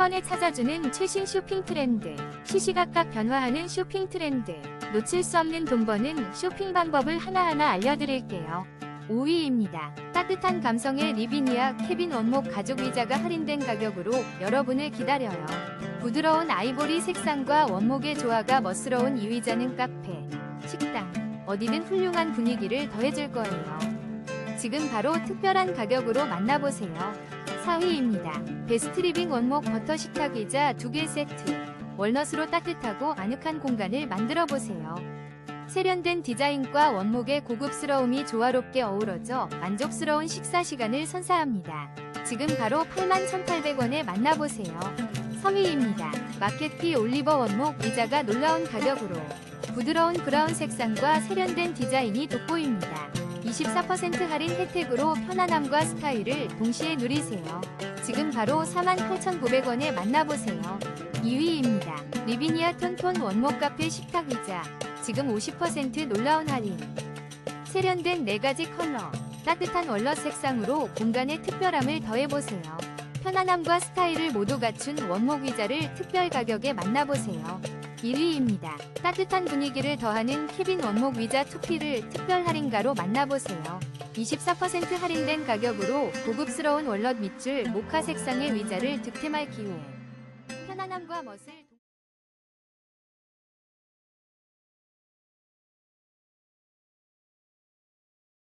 번에 찾아주는 최신 쇼핑 트렌드. 시시각각 변화하는 쇼핑 트렌드. 놓칠 수 없는 돈 버는 쇼핑 방법을 하나하나 알려드릴게요. 5위입니다. 따뜻한 감성의 리비니아 케빈 원목 가죽 의자가 할인된 가격으로 여러분을 기다려요. 부드러운 아이보리 색상과 원목의 조화가 멋스러운 이 의자는 카페, 식당, 어디든 훌륭한 분위기를 더해줄 거예요. 지금 바로 특별한 가격으로 만나보세요. 4위입니다. 베스트 리빙 원목 버터 식탁 의자 2개 세트. 월넛으로 따뜻하고 아늑한 공간을 만들어 보세요. 세련된 디자인과 원목의 고급스러움이 조화롭게 어우러져 만족스러운 식사 시간을 선사합니다. 지금 바로 81,800원에 만나보세요. 3위입니다. 마켓티 올리버 원목 의자가 놀라운 가격으로 부드러운 브라운 색상과 세련된 디자인이 돋보입니다. 24% 할인 혜택으로 편안함과 스타일을 동시에 누리세요. 지금 바로 48,900원에 만나보세요. 2위입니다. 리비니아 톤톤 원목 카페 식탁 의자. 지금 50% 놀라운 할인. 세련된 4가지 컬러. 따뜻한 월넛 색상으로 공간의 특별함을 더해보세요. 편안함과 스타일을 모두 갖춘 원목 의자를 특별 가격에 만나보세요. 1위입니다. 따뜻한 분위기를 더하는 케빈 원목 의자 2피를 특별 할인가로 만나보세요. 24% 할인된 가격으로 고급스러운 월넛 밑줄 모카 색상의 의자를 득템할 기회. 편안함과 멋을